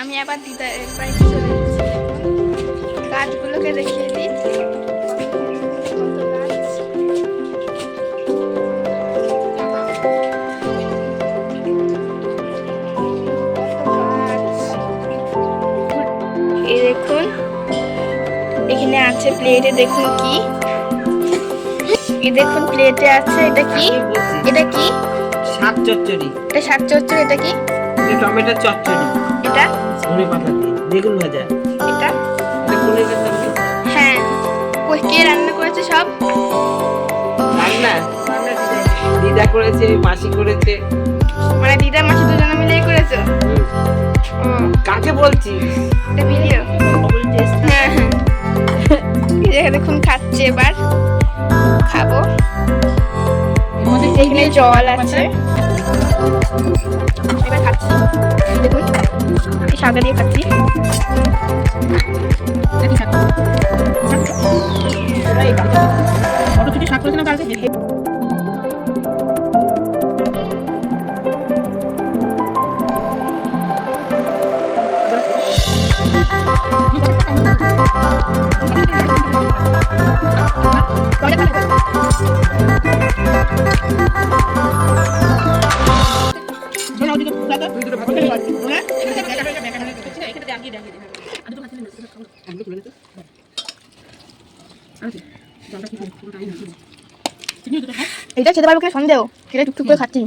আমি আবার দিদার বাড়িতে চলে এসেছি। গাছগুলোকে দেখিয়ে দিই। দেখুন এখানে আছে প্লেটে দেখুন কি। এই দেখুন প্লেটে আছে এটা কি? এটা কি? শাক চচ্চড়ি। এটা শাক চচ্চড়ি এটা কি? এটা টমেটোর চচ্চড়ি। এটা? ধনে পাতা দিয়ে। বেগুন ভাজা। এটা? এটা পনিরের হ্যাঁ। কই কে রান্না করেছে সব? রান্না? দিদা। করেছে মাসি করেছে। মানে দিদা মাসি দুজনে মিলেই করেছ? কাকে বলছি এটা ভিডিও? হ্যাঁ হ্যাঁ। দেখুন খাচ্ছে এবার। খাব। এখানে জল আছে। এবার খাচ্ছি। সাদা দিয়ে খাচ্ছি। মটরশুঁটি শাক করেছিলাম কালকে? এটা খেতে পারব কিনা সন্দেহ। সেটা টুকটুক করে খাচ্ছি।